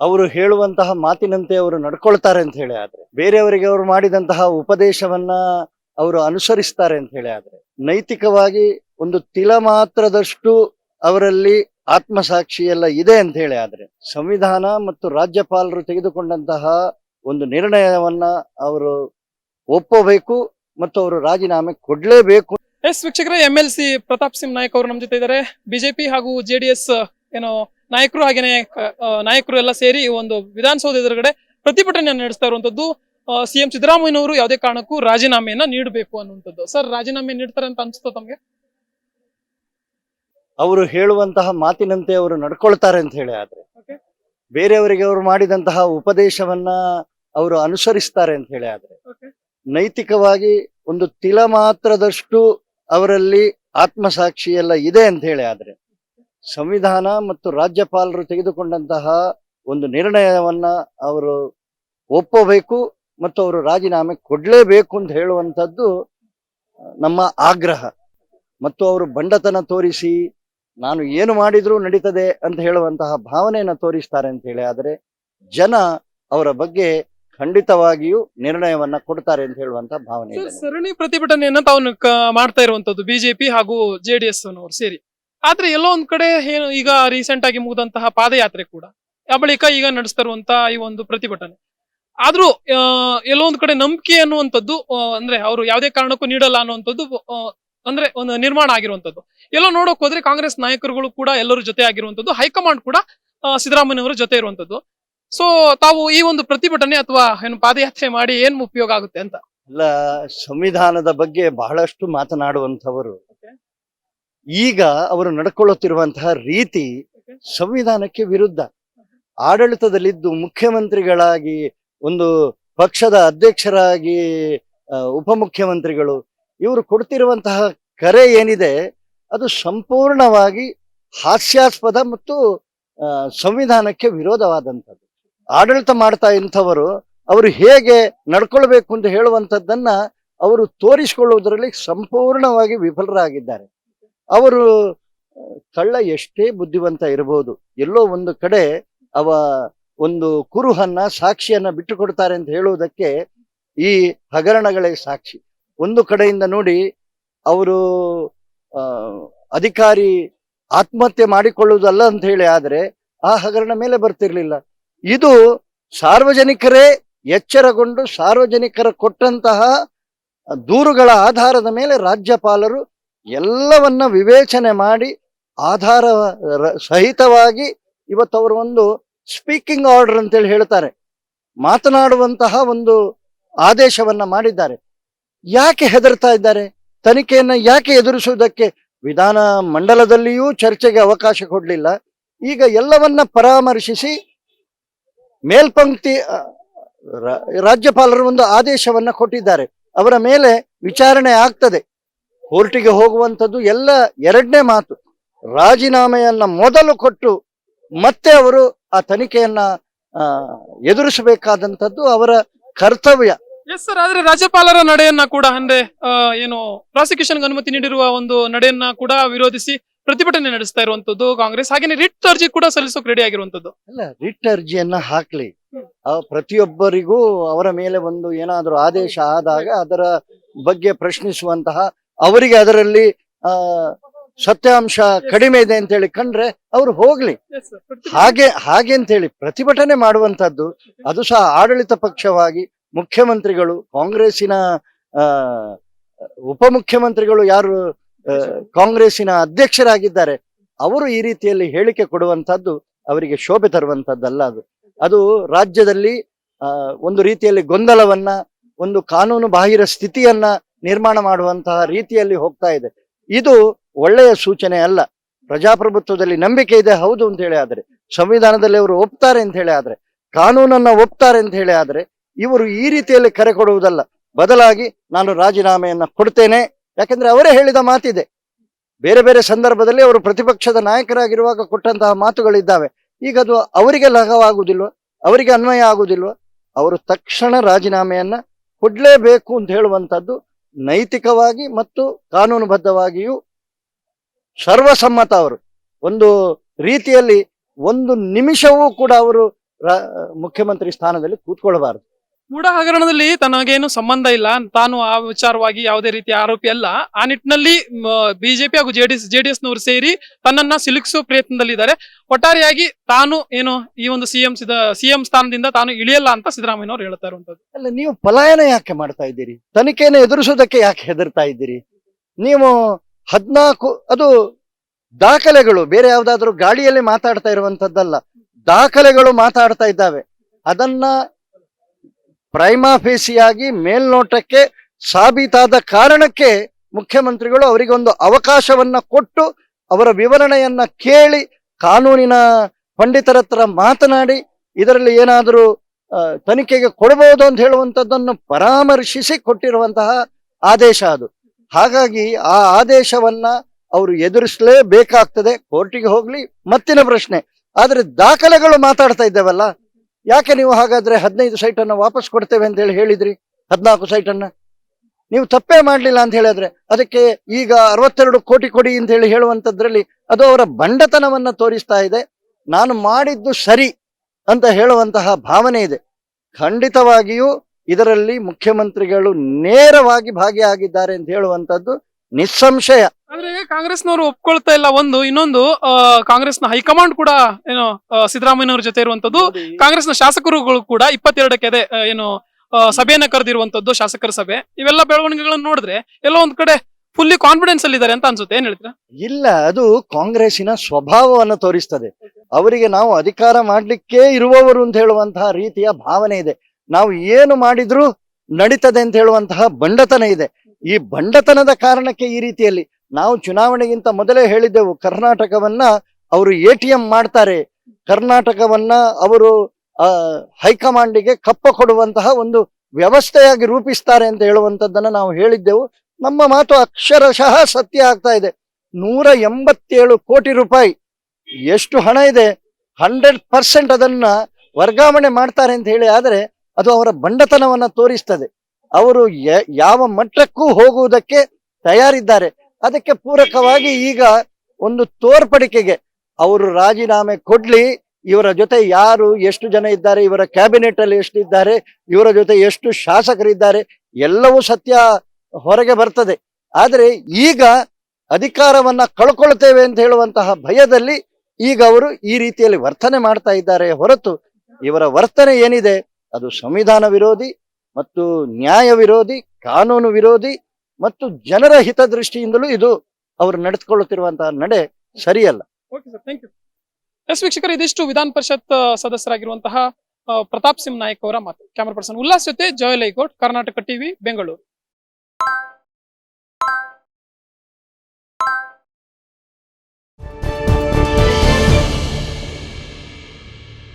ಅವರು ಹೇಳುವಂತಹ ಮಾತಿನಂತೆ ಅವರು ನಡ್ಕೊಳ್ತಾರೆ ಅಂತ ಹೇಳಿ ಆದ್ರೆ, ಬೇರೆಯವರಿಗೆ ಅವರು ಮಾಡಿದಂತಹ ಉಪದೇಶವನ್ನ ಅವರು ಅನುಸರಿಸ್ತಾರೆ ಅಂತ ಹೇಳಿ ಆದ್ರೆ, ನೈತಿಕವಾಗಿ ಒಂದು ತಿಲ ಮಾತ್ರದಷ್ಟು ಅವರಲ್ಲಿ ಆತ್ಮಸಾಕ್ಷಿ ಎಲ್ಲ ಇದೆ ಅಂತ ಹೇಳಿ ಆದ್ರೆ, ಸಂವಿಧಾನ ಮತ್ತು ರಾಜ್ಯಪಾಲರು ತೆಗೆದುಕೊಂಡಂತಹ ಒಂದು ನಿರ್ಣಯವನ್ನ ಅವರು ಒಪ್ಪಬೇಕು ಮತ್ತು ಅವರು ರಾಜೀನಾಮೆ ಕೊಡ್ಲೇಬೇಕು. ಎಸ್ ವೀಕ್ಷಕರೇ M L C Pratap Singh Nayak ಅವರು ನಮ್ಮ ಜೊತೆ ಇದ್ದಾರೆ. ಬಿಜೆಪಿ ಹಾಗೂ ಜೆಡಿಎಸ್ ಏನೋ ನಾಯಕರು ಹಾಗೇನೆ ನಾಯಕರು ಎಲ್ಲ ಸೇರಿ ಒಂದು ವಿಧಾನಸೌಧ ಎದುರುಗಡೆ ಪ್ರತಿಭಟನೆಯನ್ನು ನಡೆಸ್ತಾ ಇರುವಂತದ್ದು ಸಿಎಂ ಸಿದ್ದರಾಮಯ್ಯನವರು ಯಾವುದೇ ಕಾರಣಕ್ಕೂ ರಾಜೀನಾಮೆಯನ್ನ ನೀಡಬೇಕು ಅನ್ನುವಂಥದ್ದು. ಸರ್ ರಾಜೀನಾಮೆ ನೀಡ್ತಾರೆ ಅಂತ ಅನ್ಸುತ್ತಾ ತಮಗೆ? ಅವರು ಹೇಳುವಂತಹ ಮಾತಿನಂತೆ ಅವರು ನಡ್ಕೊಳ್ತಾರೆ ಅಂತ ಹೇಳಿ ಆದ್ರೆ. ಬೇರೆಯವರಿಗೆ ಅವರು ಮಾಡಿದಂತಹ ಉಪದೇಶವನ್ನ ಅವರು ಅನುಸರಿಸ್ತಾರೆ ಅಂತ ಹೇಳಿ ಆದ್ರೆ. ನೈತಿಕವಾಗಿ ಒಂದು ತಿಲ ಮಾತ್ರದಷ್ಟು ಅವರಲ್ಲಿ ಆತ್ಮಸಾಕ್ಷಿ ಎಲ್ಲ ಇದೆ ಅಂತ ಹೇಳಿ ಆದ್ರೆ. ಸಂವಿಧಾನ ಮತ್ತು ರಾಜ್ಯಪಾಲರು ತೆಗೆದುಕೊಂಡಂತಹ ಒಂದು ನಿರ್ಣಯವನ್ನ ಅವರು ಒಪ್ಪಬೇಕು ಮತ್ತು ಅವರು ರಾಜೀನಾಮೆ ಕೊಡಲೇಬೇಕು ಅಂತ ಹೇಳುವಂಥದ್ದು ನಮ್ಮ ಆಗ್ರಹ. ಮತ್ತು ಅವರು ಬಂಡತನ ತೋರಿಸಿ, ನಾನು ಏನು ಮಾಡಿದ್ರೂ ನಡೀತದೆ ಅಂತ ಹೇಳುವಂತಹ ಭಾವನೆಯನ್ನ ತೋರಿಸ್ತಾರೆ ಅಂತ ಹೇಳಿ, ಆದರೆ ಜನ ಅವರ ಬಗ್ಗೆ ಖಂಡಿತವಾಗಿಯೂ ನಿರ್ಣಯವನ್ನ ಕೊಡ್ತಾರೆ ಅಂತ ಹೇಳುವಂತಹ ಭಾವನೆ ಸರಣಿ ಪ್ರತಿಭಟನೆಯನ್ನ ತಾವು ಮಾಡ್ತಾ ಇರುವಂತದ್ದು ಬಿಜೆಪಿ ಹಾಗೂ ಜೆಡಿಎಸ್ ಸೇರಿ. ಆದ್ರೆ ಎಲ್ಲೋ ಒಂದ್ ಕಡೆ ಏನು ಈಗ ರೀಸೆಂಟ್ ಆಗಿ ಮುಗಿದಂತಹ ಪಾದಯಾತ್ರೆ ಕೂಡ. ಆ ಬಳಿಕ ಈಗ ನಡೆಸ್ತಾ ಇರುವಂತಹ ಈ ಒಂದು ಪ್ರತಿಭಟನೆ. ಆದ್ರೂ ಎಲ್ಲೋ ಒಂದ್ ಕಡೆ ನಂಬಿಕೆ ಅನ್ನುವಂಥದ್ದು ಅಂದ್ರೆ ಅವರು ಯಾವುದೇ ಕಾರಣಕ್ಕೂ ನೀಡಲ್ಲ ಅನ್ನುವಂಥದ್ದು ಅಂದ್ರೆ ಒಂದು ನಿರ್ಮಾಣ ಆಗಿರುವಂತದ್ದು ಎಲ್ಲೋ ನೋಡೋಕ್ ಹೋದ್ರೆ ಕಾಂಗ್ರೆಸ್ ನಾಯಕರುಗಳು ಕೂಡ ಎಲ್ಲರೂ ಜೊತೆ ಆಗಿರುವಂತದ್ದು ಹೈಕಮಾಂಡ್ ಕೂಡ ಸಿದ್ದರಾಮಯ್ಯ ಸಿದ್ದರಾಮಯ್ಯನವರ ಜೊತೆ ಇರುವಂತದ್ದು ಸೊ ತಾವು ಈ ಒಂದು ಪ್ರತಿಭಟನೆ ಅಥವಾ ಏನು ಪಾದಯಾತ್ರೆ ಮಾಡಿ ಏನ್ ಉಪಯೋಗ ಆಗುತ್ತೆ ಅಂತ? ಎಲ್ಲ ಸಂವಿಧಾನದ ಬಗ್ಗೆ ಬಹಳಷ್ಟು ಮಾತನಾಡುವಂಥವರು Okay. ಈಗ ಅವರು ನಡ್ಕೊಳ್ಳುತ್ತಿರುವಂತಹ ರೀತಿ ಸಂವಿಧಾನಕ್ಕೆ ವಿರುದ್ಧ ಆಡಳಿತದಲ್ಲಿದ್ದು ಮುಖ್ಯಮಂತ್ರಿಗಳಾಗಿ ಒಂದು ಪಕ್ಷದ ಅಧ್ಯಕ್ಷರಾಗಿ ಉಪಮುಖ್ಯಮಂತ್ರಿಗಳು ಇವರು ಕೊಡ್ತಿರುವಂತಹ ಕರೆ ಏನಿದೆ ಅದು ಸಂಪೂರ್ಣವಾಗಿ ಹಾಸ್ಯಾಸ್ಪದ ಮತ್ತು ಸಂವಿಧಾನಕ್ಕೆ ವಿರೋಧವಾದಂಥದ್ದು. ಆಡಳಿತ ಮಾಡ್ತಾ ಇಂಥವರು ಅವರು ಹೇಗೆ ನಡ್ಕೊಳ್ಬೇಕು ಅಂತ ಹೇಳುವಂಥದ್ದನ್ನ ಅವರು ತೋರಿಸಿಕೊಳ್ಳುವುದರಲ್ಲಿ ಸಂಪೂರ್ಣವಾಗಿ ವಿಫಲರಾಗಿದ್ದಾರೆ. ಅವರು ಕಳ್ಳ ಎಷ್ಟೇ ಬುದ್ಧಿವಂತ ಇರಬಹುದು, ಎಲ್ಲೋ ಒಂದು ಕಡೆ ಅವ ಒಂದು ಕುರುಹನ್ನ, ಸಾಕ್ಷಿಯನ್ನ ಬಿಟ್ಟು ಕೊಡ್ತಾರೆ ಅಂತ ಹೇಳುವುದಕ್ಕೆ ಈ ಹಗರಣಗಳೇ ಸಾಕ್ಷಿ. ಒಂದು ಕಡೆಯಿಂದ ನೋಡಿ ಅವರು ಅಧಿಕಾರಿ ಆತ್ಮಹತ್ಯೆ ಮಾಡಿಕೊಳ್ಳುವುದಲ್ಲ ಅಂತ ಹೇಳಿ ಆದ್ರೆ ಆ ಹಗರಣ ಮೇಲೆ ಬರ್ತಿರ್ಲಿಲ್ಲ. ಇದು ಸಾರ್ವಜನಿಕರೇ ಎಚ್ಚರಗೊಂಡು ಸಾರ್ವಜನಿಕರ ಕೊಟ್ಟಂತಹ ದೂರುಗಳ ಆಧಾರದ ಮೇಲೆ ರಾಜ್ಯಪಾಲರು ಎಲ್ಲವನ್ನ ವಿವೇಚನೆ ಮಾಡಿ ಆಧಾರ ಸಹಿತವಾಗಿ ಇವತ್ತು ಅವರು ಒಂದು ಸ್ಪೀಕಿಂಗ್ ಆರ್ಡರ್ ಅಂತೇಳಿ ಹೇಳ್ತಾರೆ. ಮಾತನಾಡುವಂತಹ ಒಂದು ಆದೇಶವನ್ನ ಮಾಡಿದ್ದಾರೆ. ಯಾಕೆ ಹೆದರ್ತಾ ಇದ್ದಾರೆ? ತನಿಖೆಯನ್ನ ಯಾಕೆ ಎದುರಿಸುವುದಕ್ಕೆ ವಿಧಾನ ಮಂಡಲದಲ್ಲಿಯೂ ಚರ್ಚೆಗೆ ಅವಕಾಶ ಕೊಡಲಿಲ್ಲ. ಈಗ ಎಲ್ಲವನ್ನ ಪರಾಮರ್ಶಿಸಿ ಮೇಲ್ಪಂಕ್ತಿ ರಾಜ್ಯಪಾಲರು ಒಂದು ಆದೇಶವನ್ನ ಕೊಟ್ಟಿದ್ದಾರೆ. ಅವರ ಮೇಲೆ ವಿಚಾರಣೆ ಆಗ್ತದೆ. ಕೋರ್ಟಿಗೆ ಹೋಗುವಂಥದ್ದು ಎಲ್ಲ ಎರಡನೇ ಮಾತು. ರಾಜೀನಾಮೆಯನ್ನ ಮೊದಲು ಕೊಟ್ಟು ಮತ್ತೆ ಅವರು ಆ ತನಿಖೆಯನ್ನ ಎದುರಿಸಬೇಕಾದಂಥದ್ದು ಅವರ ಕರ್ತವ್ಯ. ಎಸ್ ಸರ್ ಆದ್ರೆ ರಾಜ್ಯಪಾಲರ ನಡೆಯನ್ನ ಕೂಡ ಅಂದ್ರೆ ಏನು ಪ್ರಾಸಿಕ್ಯೂಷನ್ಗೆ ಅನುಮತಿ ನೀಡಿರುವ ಒಂದು ನಡೆಯನ್ನ ಕೂಡ ವಿರೋಧಿಸಿ ಪ್ರತಿಭಟನೆ ನಡೆಸ್ತಾ ಇರುವಂತದ್ದು ಕಾಂಗ್ರೆಸ್. ಹಾಗೆ ರಿಟ್ ಅರ್ಜಿ ಕೂಡ ಸಲ್ಲಿಸೋಕೆ ರೆಡಿ ಆಗಿರುವಂತದ್ದು ಅಲ್ಲ ರಿಟ್ ಅರ್ಜಿಯನ್ನ ಹಾಕ್ಲಿ. ಪ್ರತಿಯೊಬ್ಬರಿಗೂ ಅವರ ಮೇಲೆ ಒಂದು ಏನಾದರೂ ಆದೇಶ ಆದಾಗ ಅದರ ಬಗ್ಗೆ ಪ್ರಶ್ನಿಸುವಂತಹ ಅವರಿಗೆ ಅದರಲ್ಲಿ ಆ ಸತ್ಯಾಂಶ ಕಡಿಮೆ ಇದೆ ಅಂತ ಹೇಳಿ ಕಂಡ್ರೆ ಅವ್ರು ಹೋಗ್ಲಿ. ಹಾಗೆ ಹಾಗೆ ಅಂತ ಹೇಳಿ ಪ್ರತಿಭಟನೆ ಮಾಡುವಂತದ್ದು ಅದು ಸಹ ಆಡಳಿತ ಪಕ್ಷವಾಗಿ ಮುಖ್ಯಮಂತ್ರಿಗಳು ಕಾಂಗ್ರೆಸ್ಸಿನ ಆ ಉಪಮುಖ್ಯಮಂತ್ರಿಗಳು ಯಾರು ಕಾಂಗ್ರೆಸ್ಸಿನ ಅಧ್ಯಕ್ಷರಾಗಿದ್ದಾರೆ ಅವರು ಈ ರೀತಿಯಲ್ಲಿ ಹೇಳಿಕೆ ಕೊಡುವಂತದ್ದು ಅವರಿಗೆ ಶೋಭೆ ತರುವಂತದ್ದಲ್ಲ ಅದು. ಅದು ರಾಜ್ಯದಲ್ಲಿ ಒಂದು ರೀತಿಯಲ್ಲಿ ಗೊಂದಲವನ್ನ ಒಂದು ಕಾನೂನು ಬಾಹಿರ ಸ್ಥಿತಿಯನ್ನ ನಿರ್ಮಾಣ ಮಾಡುವಂತಹ ರೀತಿಯಲ್ಲಿ ಹೋಗ್ತಾ ಇದೆ. ಇದು ಒಳ್ಳೆಯ ಸೂಚನೆ ಅಲ್ಲ. ಪ್ರಜಾಪ್ರಭುತ್ವದಲ್ಲಿ ನಂಬಿಕೆ ಇದೆ, ಹೌದು ಅಂತ ಹೇಳಿ ಆದ್ರೆ, ಸಂವಿಧಾನದಲ್ಲಿ ಅವರು ಒಪ್ತಾರೆ ಅಂತ ಹೇಳಿ ಆದ್ರೆ, ಕಾನೂನನ್ನ ಒಪ್ತಾರೆ ಅಂತ ಹೇಳಿ ಆದ್ರೆ, ಇವರು ಈ ರೀತಿಯಲ್ಲಿ ಕರೆ ಕೊಡುವುದಲ್ಲ. ಬದಲಾಗಿ ನಾನು ರಾಜೀನಾಮೆಯನ್ನ ಕೊಡ್ತೇನೆ. ಯಾಕಂದ್ರೆ ಅವರೇ ಹೇಳಿದ ಮಾತಿದೆ. ಬೇರೆ ಬೇರೆ ಸಂದರ್ಭದಲ್ಲಿ ಅವರು ಪ್ರತಿಪಕ್ಷದ ನಾಯಕರಾಗಿರುವಾಗ ಕೊಟ್ಟಂತಹ ಮಾತುಗಳಿದ್ದಾವೆ. ಈಗ ಅದು ಅವರಿಗೆ ಲಘವಾಗುವುದಿಲ್ವ ಅವರಿಗೆ ಅನ್ವಯ ಆಗುವುದಿಲ್ವ? ಅವರು ತಕ್ಷಣ ರಾಜೀನಾಮೆಯನ್ನ ಕೊಡ್ಲೇಬೇಕು ಅಂತ ಹೇಳುವಂತದ್ದು ನೈತಿಕವಾಗಿ ಮತ್ತು ಕಾನೂನುಬದ್ಧವಾಗಿಯೂ ಸರ್ವಸಮ್ಮತ ಅವರು. ಒಂದು ರೀತಿಯಲ್ಲಿ ಒಂದು ನಿಮಿಷವೂ ಕೂಡ ಅವರು ಮುಖ್ಯಮಂತ್ರಿ ಸ್ಥಾನದಲ್ಲಿ ಕೂತ್ಕೊಳ್ಬಾರ್ದು. ಮೂಡ ಹಗರಣದಲ್ಲಿ ತನಗೇನು ಸಂಬಂಧ ಇಲ್ಲ. ತಾನು ಆ ವಿಚಾರವಾಗಿ ಯಾವುದೇ ರೀತಿಯ ಆರೋಪಿ ಅಲ್ಲ. ಆ ನಿಟ್ಟಿನಲ್ಲಿ ಬಿಜೆಪಿ ಹಾಗೂ ಜೆಡಿಎಸ್ ಜೆಡಿಎಸ್ ನವರು ಸೇರಿ ತನ್ನನ್ನ ಸಿಲುಕಿಸುವ ಪ್ರಯತ್ನದಲ್ಲಿದ್ದಾರೆ. ಒಟ್ಟಾರೆಯಾಗಿ ತಾನು ಏನು ಈ ಒಂದು ಸಿಎಂ ಸಿಎಂ ಸ್ಥಾನದಿಂದ ತಾನು ಇಳಿಯಲ್ಲ ಅಂತ ಸಿದ್ದರಾಮಯ್ಯ ಅವರು ಹೇಳ್ತಾ ಇರುವಂತದ್ದು ಅಲ್ಲ, ನೀವು ಪಲಾಯನ ಯಾಕೆ ಮಾಡ್ತಾ ಇದ್ದೀರಿ? ತನಿಖೆಯನ್ನು ಎದುರಿಸೋದಕ್ಕೆ ಯಾಕೆ ಹೆದರ್ತಾ ಇದ್ದೀರಿ? ನೀವು ಹದ್ನಾಲ್ಕು, ಅದು ದಾಖಲೆಗಳು, ಬೇರೆ ಯಾವ್ದಾದ್ರು ಗಾಳಿಯಲ್ಲಿ ಮಾತಾಡ್ತಾ ಇರುವಂತದ್ದಲ್ಲ ದಾಖಲೆಗಳು ಮಾತಾಡ್ತಾ ಇದ್ದಾವೆ. ಅದನ್ನ ಪ್ರೈಮಾಫೇಸಿಯಾಗಿ ಮೇಲ್ನೋಟಕ್ಕೆ ಸಾಬೀತಾದ ಕಾರಣಕ್ಕೆ ಮುಖ್ಯಮಂತ್ರಿಗಳು ಅವರಿಗೆ ಒಂದು ಅವಕಾಶವನ್ನ ಕೊಟ್ಟು ಅವರ ವಿವರಣೆಯನ್ನ ಕೇಳಿ ಕಾನೂನಿನ ಪಂಡಿತರ ಹತ್ರ ಮಾತನಾಡಿ ಇದರಲ್ಲಿ ಏನಾದರೂ ತನಿಖೆಗೆ ಕೊಡಬಹುದು ಅಂತ ಹೇಳುವಂಥದ್ದನ್ನು ಪರಾಮರ್ಶಿಸಿ ಕೊಟ್ಟಿರುವಂತಹ ಆದೇಶ ಅದು. ಹಾಗಾಗಿ ಆ ಆದೇಶವನ್ನ ಅವರು ಎದುರಿಸಲೇಬೇಕಾಗ್ತದೆ. ಕೋರ್ಟಿಗೆ ಹೋಗ್ಲಿ, ಮತ್ತಿನ ಪ್ರಶ್ನೆ. ಆದ್ರೆ ದಾಖಲೆಗಳು ಮಾತಾಡ್ತಾ ಇದ್ದೇವಲ್ಲ ಯಾಕೆ ನೀವು ಹಾಗಾದ್ರೆ ಹದಿನೈದು ಸೈಟ್ ಅನ್ನ ವಾಪಸ್ ಕೊಡ್ತೇವೆ ಅಂತ ಹೇಳಿ ಹೇಳಿದ್ರಿ? ಹದಿನಾಲ್ಕು ಸೈಟ್ ಅನ್ನ ನೀವು ತಪ್ಪೇ ಮಾಡ್ಲಿಲ್ಲ ಅಂತ ಹೇಳಿದ್ರೆ ಅದಕ್ಕೆ ಈಗ ಅರವತ್ತೆರಡು ಕೋಟಿ ಕೊಡಿ ಅಂತ ಹೇಳಿ ಹೇಳುವಂತದ್ರಲ್ಲಿ ಅದು ಅವರ ಬಂಡತನವನ್ನ ತೋರಿಸ್ತಾ ಇದೆ. ನಾನು ಮಾಡಿದ್ದು ಸರಿ ಅಂತ ಹೇಳುವಂತಹ ಭಾವನೆ ಇದೆ. ಖಂಡಿತವಾಗಿಯೂ ಇದರಲ್ಲಿ ಮುಖ್ಯಮಂತ್ರಿಗಳು ನೇರವಾಗಿ ಭಾಗಿಯಾಗಿದ್ದಾರೆ ಅಂತ ಹೇಳುವಂತದ್ದು ನಿಸ್ಸಂಶಯ. ಆದ್ರೆ ಕಾಂಗ್ರೆಸ್ನವರು ಒಪ್ಕೊಳ್ತಾ ಇಲ್ಲ. ಒಂದು ಇನ್ನೊಂದು ಕಾಂಗ್ರೆಸ್ ಕಾಂಗ್ರೆಸ್ನ ಹೈಕಮಾಂಡ್ ಕೂಡ ಏನು ಸಿದ್ದರಾಮಯ್ಯನವ್ರ ಜೊತೆ ಇರುವಂತದ್ದು ಕಾಂಗ್ರೆಸ್ನ ಶಾಸಕರುಗಳು ಕೂಡ ಇಪ್ಪತ್ತೆರಡಕ್ಕೆ ಅದೇ ಏನು ಸಭೆಯನ್ನ ಕರೆದಿರುವಂತದ್ದು ಶಾಸಕರ ಸಭೆ. ಇವೆಲ್ಲ ಬೆಳವಣಿಗೆಗಳನ್ನ ನೋಡಿದ್ರೆ ಎಲ್ಲೋ ಒಂದ್ ಕಡೆ ಫುಲ್ಲಿ ಕಾನ್ಫಿಡೆನ್ಸ್ ಅಲ್ಲಿ ಇದ್ದಾರೆ ಅಂತ ಅನ್ಸುತ್ತೆ. ಏನ್ ಹೇಳ್ತೀರಾ? ಇಲ್ಲ ಅದು ಕಾಂಗ್ರೆಸ್ಸಿನ ಸ್ವಭಾವವನ್ನು ತೋರಿಸ್ತದೆ. ಅವರಿಗೆ ನಾವು ಅಧಿಕಾರ ಮಾಡ್ಲಿಕ್ಕೆ ಇರುವವರು ಅಂತ ಹೇಳುವಂತಹ ರೀತಿಯ ಭಾವನೆ ಇದೆ. ನಾವು ಏನು ಮಾಡಿದ್ರು ನಡೀತದೆ ಅಂತ ಹೇಳುವಂತಹ ಬಂಡತನ ಇದೆ. ಈ ಬಂಡತನದ ಕಾರಣಕ್ಕೆ ಈ ರೀತಿಯಲ್ಲಿ ನಾವು ಚುನಾವಣೆಗಿಂತ ಮೊದಲೇ ಹೇಳಿದ್ದೆವು, ಕರ್ನಾಟಕವನ್ನ ಅವರು ಎ ಟಿ ಎಂ ಮಾಡ್ತಾರೆ. ಕರ್ನಾಟಕವನ್ನ ಅವರು ಹೈಕಮಾಂಡಿಗೆ ಕಪ್ಪ ಕೊಡುವಂತಹ ಒಂದು ವ್ಯವಸ್ಥೆಯಾಗಿ ರೂಪಿಸ್ತಾರೆ ಅಂತ ಹೇಳುವಂತದ್ದನ್ನ ನಾವು ಹೇಳಿದ್ದೆವು. ನಮ್ಮ ಮಾತು ಅಕ್ಷರಶಃ ಸತ್ಯ ಆಗ್ತಾ ಇದೆ. ನೂರ ಎಂಬತ್ತೇಳು ಕೋಟಿ ರೂಪಾಯಿ ಎಷ್ಟು ಹಣ ಇದೆ, ಹಂಡ್ರೆಡ್ ಪರ್ಸೆಂಟ್ ಅದನ್ನ ವರ್ಗಾವಣೆ ಮಾಡ್ತಾರೆ ಅಂತ ಹೇಳಿ, ಆದರೆ ಅದು ಅವರ ಬಂಡತನವನ್ನ ತೋರಿಸ್ತದೆ. ಅವರು ಯಾವ ಮಟ್ಟಕ್ಕೂ ಹೋಗುವುದಕ್ಕೆ ತಯಾರಿದ್ದಾರೆ. ಅದಕ್ಕೆ ಪೂರಕವಾಗಿ ಈಗ ಒಂದು ತೋರ್ಪಡಿಕೆಗೆ ಅವರು ರಾಜೀನಾಮೆ ಕೊಡ್ಲಿ, ಇವರ ಜೊತೆ ಯಾರು ಎಷ್ಟು ಜನ ಇದ್ದಾರೆ, ಇವರ ಕ್ಯಾಬಿನೆಟ್ ಅಲ್ಲಿ ಎಷ್ಟು ಇದ್ದಾರೆ ಇವರ ಜೊತೆ ಎಷ್ಟು ಶಾಸಕರಿದ್ದಾರೆ, ಎಲ್ಲವೂ ಸತ್ಯ ಹೊರಗೆ ಬರ್ತದೆ. ಆದರೆ ಈಗ ಅಧಿಕಾರವನ್ನ ಕಳ್ಕೊಳ್ತೇವೆ ಅಂತ ಹೇಳುವಂತಹ ಭಯದಲ್ಲಿ ಈಗ ಅವರು ಈ ರೀತಿಯಲ್ಲಿ ವರ್ತನೆ ಮಾಡ್ತಾ ಇದ್ದಾರೆ ಹೊರತು ಇವರ ವರ್ತನೆ ಏನಿದೆ, ಅದು ಸಂವಿಧಾನ ವಿರೋಧಿ ಮತ್ತು ನ್ಯಾಯ ವಿರೋಧಿ ಕಾನೂನು ವಿರೋಧಿ ಮತ್ತು ಜನರ ಹಿತದೃಷ್ಟಿಯಿಂದಲೂ ಇದು ಅವರು ನಡೆದುಕೊಳ್ಳುತ್ತಿರುವಂತಹ ನಡೆ ಸರಿಯಲ್ಲ. ಎಸ್ ವೀಕ್ಷಕರು, ಇದಿಷ್ಟು ವಿಧಾನ ಪರಿಷತ್ ಸದಸ್ಯರಾಗಿರುವಂತಹ ಪ್ರತಾಪ್ ಸಿಂಗ್ ನಾಯಕ್ ಅವರ ಮಾತು. ಕ್ಯಾಮರಾ ಪರ್ಸನ್ ಉಲ್ಲಾಸ್ ಜೊತೆ ಜಯಲೈಗೋಟ್ ಕರ್ನಾಟಕ ಟಿವಿ, ಬೆಂಗಳೂರು.